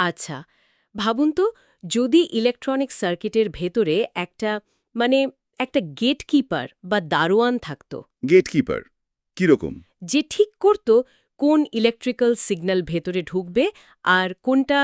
আচ্ছা ভাবুন তো যদি ইলেকট্রনিক সার্কিটের ভেতরে একটা মানে একটা গেটকিপার বা দারোয়ান থাকতো। গেটকিপার কীরকম? যে ঠিক করত কোন ইলেকট্রিক্যাল সিগন্যাল ভেতরে ঢুকবে আর কোনটা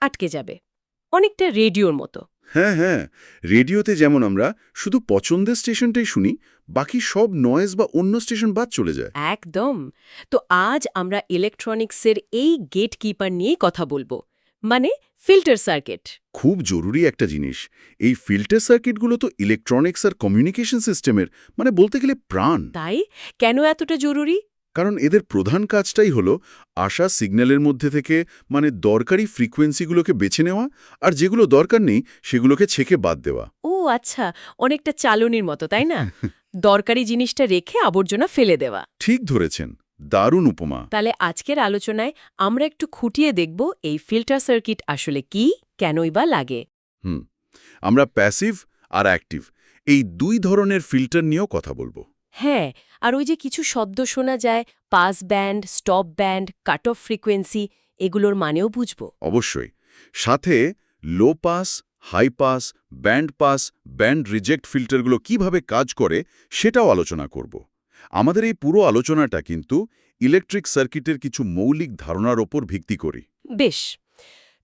আটকে যাবে। অনেকটা রেডিওর মতো। হ্যাঁ হ্যাঁ রেডিওতে যেমন আমরা শুধু পছন্দের স্টেশনটাই শুনি বাকি সব নয়েজ বা অন্য স্টেশন বাদ চলে যায়। একদম। তো আজ আমরা ইলেকট্রনিক্সের এই গেটকিপার নিয়েই কথা বলব। মানে ফিল্টার সার্কিট। খুব জরুরি একটা জিনিস। এই ফিল্টার সার্কিটগুলো তো ইলেকট্রনিক্স আর কমিউনিকেশন সিস্টেমের মানে বলতে গেলে প্রাণ। তাই? কেন এতটা জরুরি? কারণ এদের প্রধান কাজটাই হলো আসা সিগন্যালের মধ্যে থেকে মানে দরকারি ফ্রিকোয়েন্সিগুলোকে বেছে নেওয়া আর যেগুলো দরকার নেই সেগুলোকে ছেকে বাদ দেওয়া। ও আচ্ছা অনেকটা চালনির মতো তাই না? দরকারি জিনিসটা রেখে আবর্জনা ফেলে দেওয়া। ঠিক ধরেছেন। দারুণ উপমা। তাহলে আজকের আলোচনায় আমরা একটু খুঁটিয়ে দেখব এই ফিল্টার সার্কিট আসলে কি কেনই বা লাগে। হুম আমরা প্যাসিভ আর অ্যাক্টিভ এই দুই ধরনের ফিল্টার নিয়েও কথা বলব। হ্যাঁ আর ওই যে কিছু শব্দ শোনা যায় pass band stop band cut off frequency এগুলোর মানেও বুঝব। অবশ্যই সাথে low pass high pass band pass band reject ফিল্টারগুলো কীভাবে কাজ করে সেটাও আলোচনা করব। আমাদের এই পুরো আলোচনাটা কিন্তু ইলেকট্রিক সার্কিটের কিছু মৌলিক ধারণার ওপর ভিত্তি করি বেশ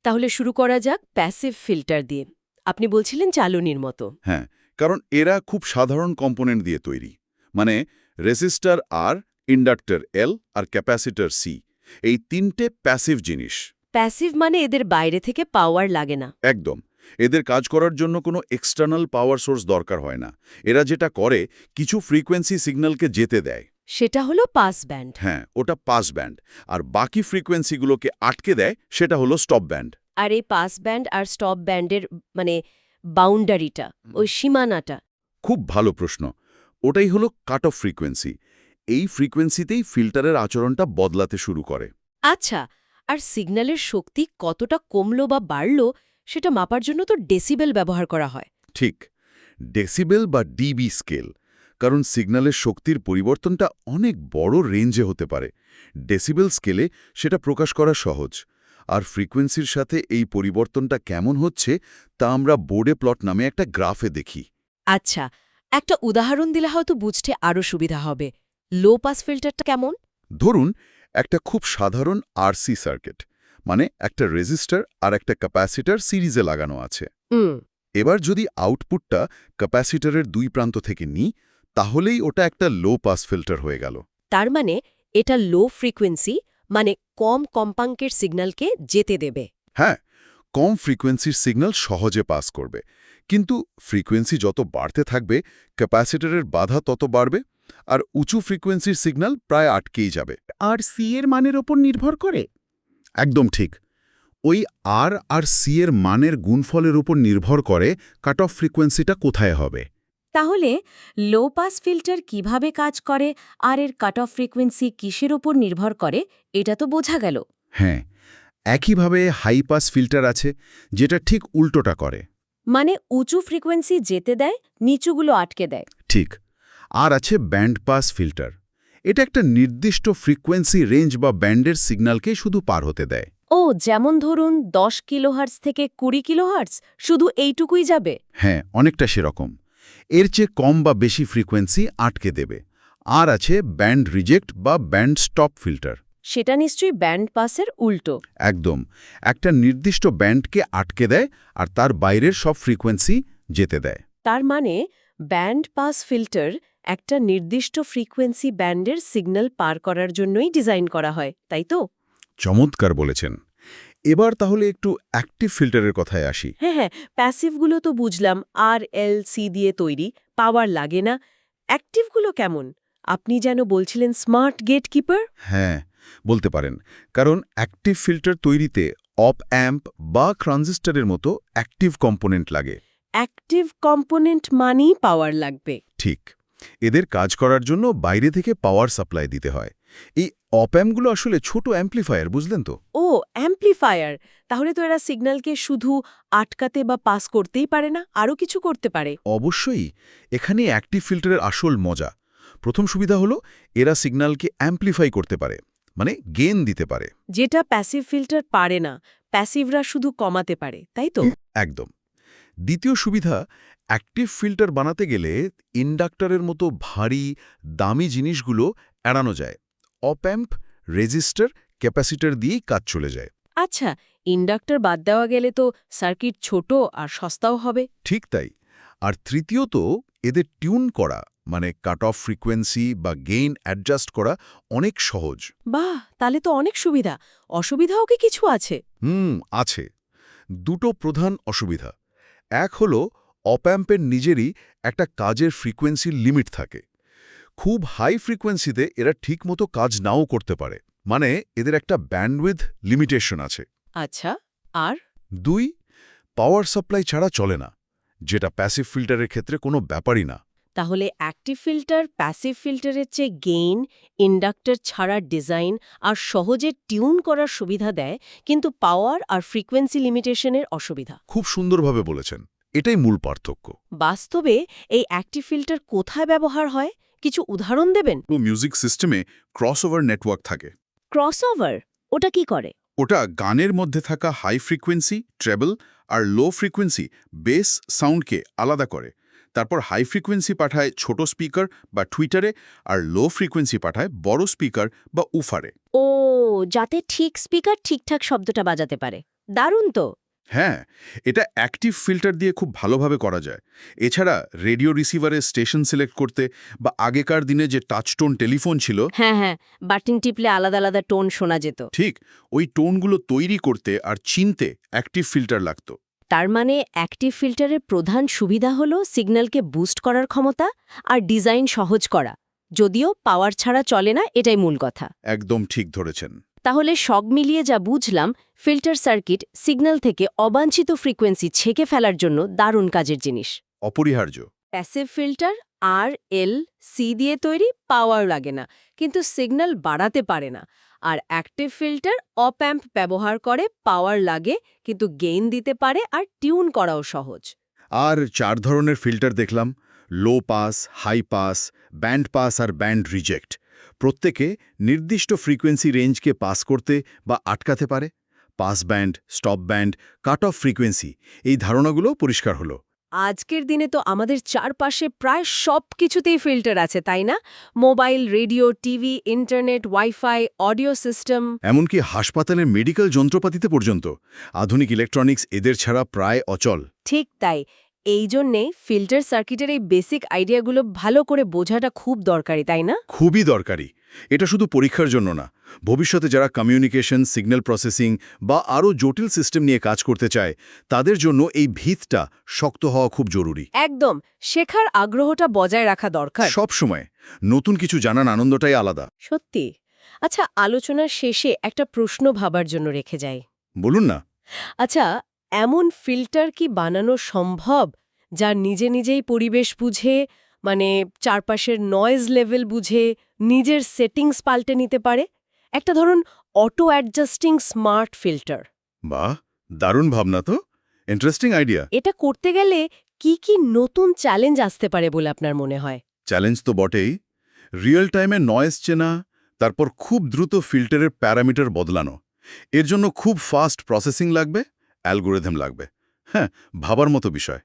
তাহলে শুরু করা যাক প্যাসিভ ফিল্টার দিয়ে। আপনি বলছিলেন চালনির মতো। হ্যাঁ কারণ এরা খুব সাধারণ কম্পোনেন্ট দিয়ে তৈরি। মানে রেসিস্টার আর ইন্ডাক্টর এল আর ক্যাপাসিটর সি। এই তিনটে প্যাসিভ জিনিস। প্যাসিভ মানে এদের বাইরে থেকে পাওয়ার লাগে না। একদম। এদের কাজ করার জন্য কোনো এক্সটার্নাল পাওয়ার সোর্স দরকার হয় না। এরা যেটা করে কিছু ফ্রিকোয়েন্সি সিগন্যালকে যেতে দেয়। সেটা হলো পাস ব্যান্ড হ্যাঁ ওটা পাস ব্যান্ড আর বাকি ফ্রিকোয়েন্সিগুলোকে আটকে দেয় সেটা হলো স্টপ ব্যান্ড আর এই পাস ব্যান্ড আর স্টপ ব্যান্ডের মানে বাউন্ডারিটা ওই সীমানাটা। খুব ভালো প্রশ্ন। ওটাই হলো কাট অফ ফ্রিকোয়েন্সি এই ফ্রিকোয়েন্সিতেই ফিল্টারের আচরণটা বদলাতে শুরু করে। আচ্ছা আর সিগন্যালের শক্তি কতটা কমলো বা বাড়লো সেটা মাপার জন্য তো ডেসিবেল ব্যবহার করা হয়। ঠিক। ডেসিবেল বা ডিবি স্কেল কারণ সিগন্যালের শক্তির পরিবর্তনটা অনেক বড় রেঞ্জে হতে পারে। ডেসিবেল স্কেলে সেটা প্রকাশ করা সহজ। আর ফ্রিকোয়েন্সির সাথে এই পরিবর্তনটা কেমন হচ্ছে তা আমরা বোর্ডে প্লট নামে একটা গ্রাফে দেখি। আচ্ছা একটা উদাহরণ দিলে হয়তো বুঝতে আরও সুবিধা হবে। লো পাস ফিল্টারটা কেমন? ধরুন একটা খুব সাধারণ আরসি সার্কিট মানে একটা রেজিস্টার আর একটা ক্যাপাসিটার সিরিজে লাগানো আছে। এবার যদি আউটপুটটা ক্যাপাসিটরের দুই প্রান্ত থেকে নিই তাহলেই ওটা একটা লো পাস ফিল্টার হয়ে গেল। তার মানে এটা লো ফ্রিকোয়েন্সি মানে কম কম্পাঙ্কের সিগন্যালকে যেতে দেবে। হ্যাঁ কম ফ্রিকোয়েন্সির সিগন্যাল সহজে পাস করবে। কিন্তু ফ্রিকোয়েন্সি যত বাড়তে থাকবে ক্যাপাসিটরের বাধা তত বাড়বে আর উঁচু ফ্রিকোয়েন্সির সিগন্যাল প্রায় আটকেই যাবে। আর সি এর মানের ওপর নির্ভর করে। একদম ঠিক। ওই আর আর সি এর মানের গুণফলের উপর নির্ভর করে কাট অফ ফ্রিকোয়েন্সিটা কোথায় হবে। তাহলে লো পাস ফিল্টার কীভাবে কাজ করে আর এর কাট অফ ফ্রিকোয়েন্সি কিসের ওপর নির্ভর করে এটা তো বোঝা গেল। হ্যাঁ একইভাবে হাই পাস ফিল্টার আছে যেটা ঠিক উল্টোটা করে। মানে উঁচু ফ্রিকোয়েন্সি যেতে দেয় নিচুগুলো আটকে দেয়। ঠিক আর আছে ব্যান্ড পাস ফিল্টার এটা একটা নির্দিষ্ট ফ্রিকোয়েন্সি রেঞ্জ বা ব্যান্ডের সিগন্যালকে শুধু পার হতে দেয়। ও যেমন ধরুন দশ কিলোহার্টস থেকে কুড়ি কিলোহার্টস শুধু এইটুকুই যাবে? হ্যাঁ অনেকটা সেরকম। এর চেয়ে কম বা বেশি ফ্রিকোয়েন্সি আটকে দেবে। আর আছে ব্যান্ড রিজেক্ট বা ব্যান্ড স্টপ ফিল্টার। সেটা নিশ্চয়ই ব্যান্ড পাসের উল্টো। একদম। একটা নির্দিষ্ট ব্যান্ডকে আটকে দেয় আর তার বাইরের সব ফ্রিকোয়েন্সি যেতে দেয়। তার মানে ব্যান্ড পাস ফিল্টার একটা নির্দিষ্ট ফ্রিকোয়েন্সি ব্যান্ডের সিগন্যাল পার করার জন্যই ডিজাইন করা হয় তাই তো? চমৎকার বলেছেন। এবার তাহলে একটু অ্যাক্টিভ ফিল্টারের কথায় আসি। হ্যাঁ হ্যাঁ প্যাসিভগুলো তো বুঝলাম আর এল সি দিয়ে তৈরি পাওয়ার লাগে না। অ্যাক্টিভগুলো কেমন? আপনি যেন বলছিলেন স্মার্ট গেট কিপার হ্যাঁ বলতে পারেন। কারণ অ্যাক্টিভ ফিল্টার তৈরিতে অপ অ্যাম্প বা ট্রানজিস্টরের মতো অ্যাক্টিভ কম্পোনেন্ট লাগে। অ্যাক্টিভ কম্পোনেন্ট মানেই পাওয়ার লাগবে। ঠিক। এদের কাজ করার জন্য বাইরে থেকে পাওয়ার সাপ্লাই দিতে হয়। এই অপ্যাম্পগুলো আসলে ছোট অ্যাম্প্লিফায়ার বুঝলেন তো? ও অ্যাম্প্লিফায়ার তাহলে তো এরা সিগন্যালকে শুধু আটকাতে বা পাস করতেই পারে না আরও কিছু করতে পারে। অবশ্যই এখানে অ্যাক্টিভ ফিল্টারের আসল মজা। প্রথম সুবিধা হলো এরা সিগন্যালকে অ্যাম্প্লিফাই করতে পারে মানে গেন দিতে পারে। যেটা প্যাসিভ ফিল্টার পারে না প্যাসিভরা শুধু কমাতে পারে তাই তো? একদম। দ্বিতীয় সুবিধা অ্যাক্টিভ ফিল্টার বানাতে গেলে ইন্ডাক্টরের মতো ভারী দামি জিনিসগুলো এড়ানো যায়। অপ্যাম্প রেজিস্টার ক্যাপাসিটার দিয়েই কাজ চলে যায়। আচ্ছা ইন্ডাক্টর বাদ দেওয়া গেলে তো সার্কিট ছোট আর সস্তাও হবে। ঠিক তাই। আর তৃতীয়ত এদের টিউন করা মানে কাট অফ ফ্রিকোয়েন্সি বা গেইন অ্যাডজাস্ট করা অনেক সহজ। বাহ তাহলে তো অনেক সুবিধা। অসুবিধাও কি কিছু আছে? হুম আছে। দুটো প্রধান অসুবিধা। এক হলো অপ্যাম্পের নিজেরই একটা কাজের ফ্রিকোয়েন্সির লিমিট থাকে। খুব হাই ফ্রিকোয়েন্সিতে এরা ঠিকমতো কাজ নাও করতে পারে। মানে এদের একটা ব্যান্ডউইথ লিমিটেশন আছে। আচ্ছা আর? দুই পাওয়ার সাপ্লাই ছাড়া চলে না যেটা প্যাসিভ ফিল্টারের ক্ষেত্রে কোনো ব্যাপারই না। তাহলে অ্যাক্টিভ ফিল্টার প্যাসিভ ফিল্টারের চেয়ে গেইন ইন্ডাক্টর ছাড়া ডিজাইন আর সহজে টিউন করার সুবিধা দেয় কিন্তু পাওয়ার আর ফ্রিকোয়েন্সি লিমিটেশনের অসুবিধা। খুব সুন্দরভাবে বলেছেন। এটাই মূল পার্থক্য। বাস্তবে এই অ্যাক্টিভ ফিল্টার কোথায় ব্যবহার হয়? কিছু উদাহরণ দেবেন? মিউজিক সিস্টেমে ক্রসওভার নেটওয়ার্ক থাকে। ক্রসওভার ওটা কি করে? ওটা গানের মধ্যে থাকা হাই ফ্রিকোয়েন্সি ট্রেবল আর লো ফ্রিকোয়েন্সি বেস সাউন্ডকে আলাদা করে। তারপর হাই ফ্রিকোয়েন্সি পাঠায় ছোট স্পিকার বা টুইটারে আর লো ফ্রিকোয়েন্সি পাঠায় বড় স্পিকার বা উফারে। ও যাতে ঠিক স্পিকার ঠিকঠাক শব্দটা বাজাতে পারে। দারুণ তো। হ্যাঁ এটা অ্যাক্টিভ ফিল্টার দিয়ে খুব ভালোভাবে করা যায়। এছাড়া রেডিও রিসিভারের স্টেশন সিলেক্ট করতে বা আগেকার দিনে যে টাচটোন টেলিফোন ছিল হ্যাঁ হ্যাঁ বাটন টিপলে আলাদা আলাদা টোন শোনা যেত। ঠিক ওই টোনগুলো তৈরি করতে আর চিনতে অ্যাক্টিভ ফিল্টার লাগতো। তার মানে অ্যাক্টিভ ফিল্টারের প্রধান সুবিধা হল সিগন্যালকে বুস্ট করার ক্ষমতা আর ডিজাইন সহজ করা। যদিও পাওয়ার ছাড়া চলে না এটাই মূল কথা। একদম ঠিক ধরেছেন। তাহলে সব মিলিয়ে যা বুঝলাম ফিল্টার সার্কিট সিগন্যাল থেকে অবাঞ্ছিত ফ্রিকোয়েন্সি ছেঁকে ফেলার জন্য দারুণ কাজের জিনিস। অপরিহার্য। Passive filter R, L, C দিয়ে তৈরি পাওয়ার লাগে না, কিন্তু সিগন্যাল বাড়াতে পারে না। আর অ্যাক্টিভ ফিল্টার অপ্যাম্প ব্যবহার করে পাওয়ার লাগে, কিন্তু গেইন দিতে পারে আর টিউন করাও সহজ। আর চার ধরনের ফিল্টার দেখলাম, low pass, high pass, band pass আর ব্যান্ড রিজেক্ট। প্রত্যেকে নির্দিষ্ট ফ্রিকোয়েন্সি রেঞ্জকে পাস করতে বা আটকাতে পারে। Pass band, stop band, cut off frequency, এই ধারণাগুলো পরিষ্কার হলো। আজকের দিনে তো আমাদের চারপাশে প্রায় সব কিছুতেই ফিল্টার আছে তাই না? Mobile radio TV internet WiFi audio system. এমনকি হাসপাতালের মেডিকেল যন্ত্রপাতিতে পর্যন্ত। আধুনিক ইলেকট্রনিক্স এদের ছাড়া প্রায় অচল। ঠিক তাই। এই জন্যেই ফিল্টার সার্কিটের এই বেসিক আইডিয়াগুলো ভালো করে বোঝাটা খুব দরকারি তাই না? খুবই দরকারি। এটা শুধু পরীক্ষার জন্য না ভবিষ্যতে যারা কমিউনিকেশন সিগন্যাল প্রসেসিং বা আরও জটিল সিস্টেম নিয়ে কাজ করতে চায় তাদের জন্য এই ভিতটা শক্ত হওয়া খুব জরুরি। একদম শেখার আগ্রহটা বজায় রাখা দরকার। সব সময় নতুন কিছু জানার আনন্দটাই আলাদা। সত্যি? আচ্ছা আলোচনার শেষে একটা প্রশ্ন ভাবার জন্য রেখে যাই। বলুন না। আচ্ছা এমন ফিল্টার কি বানানো সম্ভব যা নিজে নিজেই পরিবেশ বুঝে মানে চারপাশের নয়েজ লেভেল বুঝে নিজের সেটিংস পাল্টে নিতে পারে। একটা ধরুন অটো অ্যাডজাস্টিং স্মার্ট ফিল্টার বাহ দারুণ ভাবনা তো। ইন্টারেস্টিং আইডিয়া এটা করতে গেলে কি কি নতুন চ্যালেঞ্জ আসতে পারে বলে আপনার মনে হয়? চ্যালেঞ্জ তো বটেই। রিয়েল টাইমে নয়েজ চেনা তারপর খুব দ্রুত ফিল্টারের প্যারামিটার বদলানো। এর জন্য খুব ফাস্ট প্রসেসিং লাগবে অ্যালগোরিদম লাগবে। হ্যাঁ ভাবার মতো বিষয়।